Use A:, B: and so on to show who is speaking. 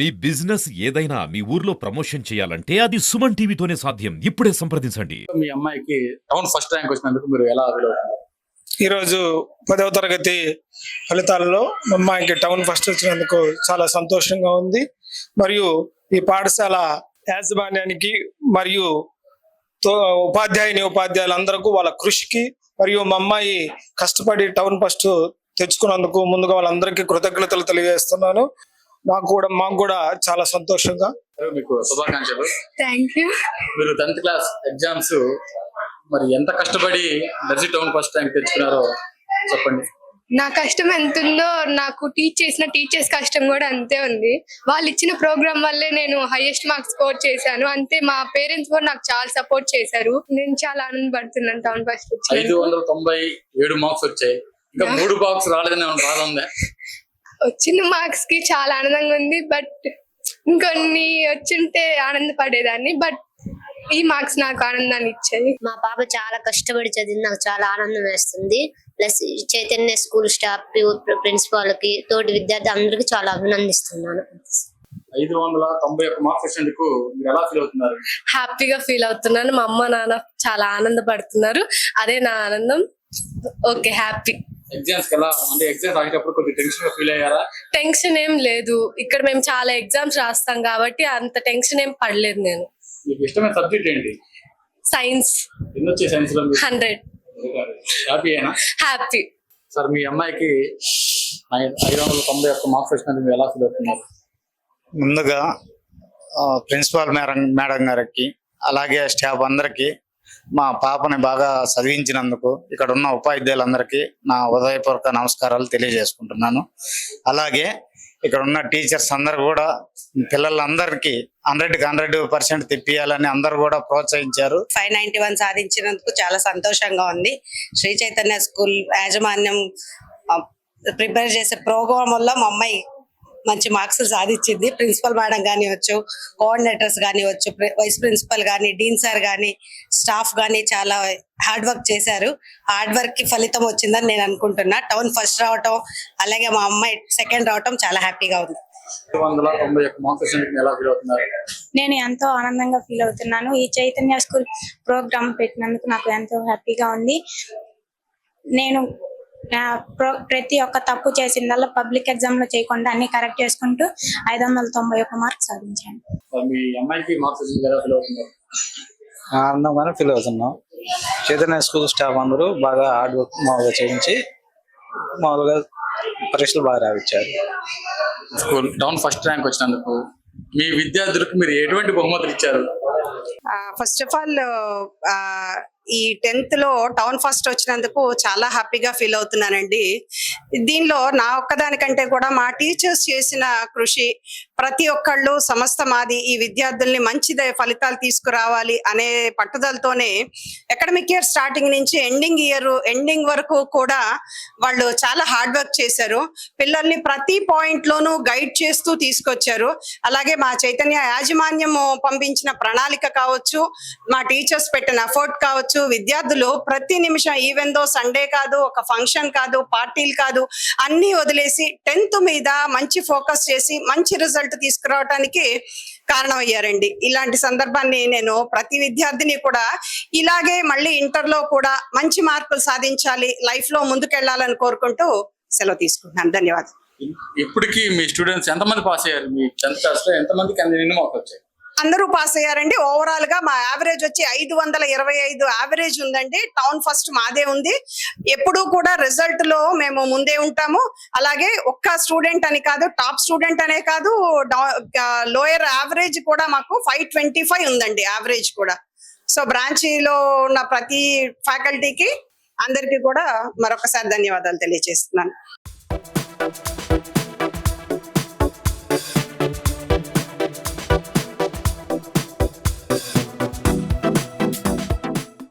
A: మీ business ఏదైనా మీ ఊర్లో promotion చేయాలంటే అది సుమన్ టీవీతోనే సాధ్యం. ఇప్పుడే సంప్రదించండి.
B: మీ అమ్మాయికి టౌన్ ఫస్ట్ ర్యాంక్ వచ్చినందుకు మీరు ఎలా
C: ఈరోజు పదవ తరగతి ఫలితాలలో మా అమ్మాయికి టౌన్ ఫస్ట్ వచ్చినందుకు చాలా సంతోషంగా ఉంది. మరియు ఈ పాఠశాల యాజమాన్యానికి మరియు తో- ఉపాధ్యాయుని ఉపాధ్యాయులందరికీ వాళ్ళ కృషికి మరియు మా అమ్మాయి కష్టపడి టౌన్ ఫస్ట్ తెచ్చుకున్నందుకు ముందుగా వాళ్ళందరికీ కృతజ్ఞతలు తెలియజేస్తున్నాను. నాకు కూడా మాకు కూడా చాలా సంతోషంగా.
B: మీకు శుభాకాంక్షలు.
D: థ్యాంక్ యూ
B: మీరు టెన్త్ క్లాస్ ఎగ్జామ్స్ మరి ఎంత కష్టపడి దర్శి టౌన్ ఫస్ట్ ర్యాంక్ తెచ్చుకున్నారో చెప్పండి.
D: నా కష్టం ఎంత ఉందో నాకు టీచ్ చేసిన టీచర్స్ కష్టం కూడా అంతే ఉంది. వాళ్ళు ఇచ్చిన ప్రోగ్రామ్ వల్లే నేను హైయెస్ట్ మార్క్స్ స్కోర్ చేశాను. అంతే మా పేరెంట్స్ కూడా నాకు చాలా సపోర్ట్ చేశారు. నేను చాలా ఆనందపడుతున్నాను టౌన్ ఫస్ట్
B: ఐదు వందల తొంభై ఏడు మార్క్స్ వచ్చాయి. ఇంకా మూడు బాక్స్ రాలేదని బాధ ఉందా?
D: వచ్చిన మార్క్స్కి చాలా ఆనందంగా ఉంది బట్ ఇంకొన్ని వచ్చింటే ఆనందపడేదాన్ని బట్ ఈ మార్క్స్ నాకు ఆనందాన్ని ఇచ్చాయి
E: మా పాప చాలా కష్టపడి చదివింది నాకు చాలా ఆనందం వేస్తుంది. ప్లస్ చైతన్య స్కూల్ స్టాఫ్ ప్రిన్సిపాల్కి తోటి విద్యార్థి అందరికి చాలా అభినందిస్తున్నాను.
B: ఐదు వందల తొంభై ఒక్క మార్క్స్ వచ్చినందుకు మీరు ఎలా ఫీల్ అవుతున్నారు?
F: హ్యాపీగా ఫీల్ అవుతున్నాను. మా అమ్మ నాన్న చాలా ఆనందపడుతున్నారు. అదే నా ఆనందం. ఓకే హ్యాపీ
B: ఎగ్జామ్స్ ఎలా అంటే ఎగ్జామ్స్ రాసేటప్పుడు కొద్దిగా టెన్షన్ ఫీల్ అయ్యారా?
F: టెన్షన్ ఏం లేదు. ఇక్కడ మేము చాలా ఎగ్జామ్స్ రాస్తాం కాబట్టి అంత టెన్షన్ ఏం పడలేదు నేను.
B: మీకు ఇష్టమైన సబ్జెక్ట్ ఏంటి?
F: సైన్స్
B: ఎన్ని వచ్చే సైన్స్లో
F: హండ్రెడ్.
B: హ్యాపీ అయినా
F: హ్యాపీ
B: సార్ మీ అమ్మాయికి ఐదు వందల తొంభై ఒక్క మార్క్స్ వచ్చినందుకు మీరు ఎలా ఫీల్ అవుతున్నారు?
G: ముందుగా ప్రిన్సిపాల్ మేడం మేడం గారికి అలాగే స్టాఫ్ అందరికి మా పాపని బాగా చదివించినందుకు ఇక్కడ ఉన్న ఉపాధ్యాయులందరికీ నా ఉదయపూర్వక నమస్కారాలు తెలియజేసుకుంటున్నాను. అలాగే ఇక్కడ ఉన్న టీచర్స్ అందరు కూడా పిల్లలందరికీ హండ్రెడ్కి హండ్రెడ్ పర్సెంట్ తిప్పియాలని అందరు కూడా ప్రోత్సహించారు.
H: ఫైవ్ నైన్టీ వన్ సాధించినందుకు చాలా సంతోషంగా ఉంది. శ్రీ చైతన్య స్కూల్ యాజమాన్యం ప్రిపేర్ చేసే ప్రోగ్రామ్ వల్ల మా అమ్మాయి మంచి మార్క్స్ సాధించింది. ప్రిన్సిపల్ మేడం కానివచ్చు కోఆర్డినేటర్స్ కానివచ్చు వైస్ ప్రిన్సిపల్ కానీ డీన్ సార్ కానీ స్టాఫ్ కానీ చాలా హార్డ్ వర్క్ చేశారు. హార్డ్ వర్క్కి ఫలితం వచ్చిందని నేను అనుకుంటున్నా. టౌన్ ఫస్ట్ రావటం అలాగే మా అమ్మాయి సెకండ్ రావటం చాలా హ్యాపీగా ఉంది.
I: నేను ఎంతో ఆనందంగా ఫీల్ అవుతున్నాను. ఈ చైతన్య స్కూల్ ప్రోగ్రామ్ పెట్టినందుకు నాకు ఎంతో హ్యాపీగా ఉంది. నేను ప్రతి ఒక్క తప్పు చేసిందల్లా పబ్లిక్ ఎగ్జామ్లో చేయకుండా అన్ని కరెక్ట్ చేసుకుంటూ ఐదు వందల తొంభై ఒక్క సాధించాను.
B: మార్క్స్ వచ్చింది ఎలా ఫీల్ అవుతున్నారు
J: ఆనందంగానే ఫీల్ అవుతున్నాం. చైతన్య స్కూల్ స్టాఫ్ అందరూ బాగా హార్డ్ వర్క్ మామూలుగా చేయించి మామూలుగా పరీక్షలు బాగా రావిచ్చారు.
B: స్కూల్ టౌన్ ఫస్ట్ ర్యాంక్ వచ్చినందుకు మీ విద్యార్థులకు మీరు ఎటువంటి బహుమతులు ఇచ్చారు?
H: ఫస్ట్ ఆఫ్ ఆల్ ఈ టెన్త్లో టౌన్ ఫస్ట్ వచ్చినందుకు చాలా హ్యాపీగా ఫీల్ అవుతున్నానండి. దీనిలో నా ఒక్కదానికంటే కూడా మా టీచర్స్ చేసిన కృషి ప్రతి ఒక్కళ్ళు సమస్త మాది ఈ విద్యార్థుల్ని మంచి ఫలితాలు తీసుకురావాలి అనే పట్టుదలతోనే అకాడమిక్ ఇయర్ స్టార్టింగ్ నుంచి ఎండింగ్ ఇయర్ ఎండింగ్ వరకు కూడా వాళ్ళు చాలా హార్డ్ వర్క్ చేశారు. పిల్లల్ని ప్రతి పాయింట్ లోనూ గైడ్ చేస్తూ తీసుకొచ్చారు. అలాగే మా చైతన్య యాజమాన్యము పంపించిన ప్రణాళిక కావచ్చు మా టీచర్స్ పెట్టిన ఎఫర్ట్ కావచ్చు విద్యార్థులు ప్రతి నిమిషం ఈవెన్ దో సండే కాదు ఒక ఫంక్షన్ కాదు పార్టీలు కాదు అన్ని వదిలేసి టెన్త్ మీద మంచి ఫోకస్ చేసి మంచి రిజల్ట్ తీసుకురావడానికి కారణమయ్యారండి. ఇలాంటి సందర్భాన్ని నేను ప్రతి విద్యార్థిని కూడా ఇలాగే మళ్ళీ ఇంటర్లో కూడా మంచి మార్కులు సాధించాలి లైఫ్లో ముందుకెళ్ళాలని కోరుకుంటూ సెలవు తీసుకుంటున్నాను. ధన్యవాదాలు.
B: ఇప్పటికి మీ స్టూడెంట్స్ ఎంతమంది పాస్ అయ్యారు? మీ టెన్త్ క్లాస్లో ఎంతమందికి అన్ని ఎన్ని మార్క్స్ వచ్చాయి?
H: అందరూ పాస్ అయ్యారండి. ఓవరాల్గా మా యావరేజ్ వచ్చి ఐదు వందల ఇరవై ఐదు యావరేజ్ ఉందండి. టౌన్ ఫస్ట్ మాదే ఉంది. ఎప్పుడూ కూడా రిజల్ట్లో మేము ముందే ఉంటాము. అలాగే ఒక్క స్టూడెంట్ అని కాదు టాప్ స్టూడెంట్ అనే కాదు లోయర్ యావరేజ్ కూడా మాకు ఫైవ్ ట్వంటీ ఫైవ్ ఉందండి యావరేజ్ కూడా. సో బ్రాంచీలో ఉన్న ప్రతి ఫ్యాకల్టీకి అందరికీ కూడా మరొకసారి ధన్యవాదాలు తెలియజేస్తున్నాను.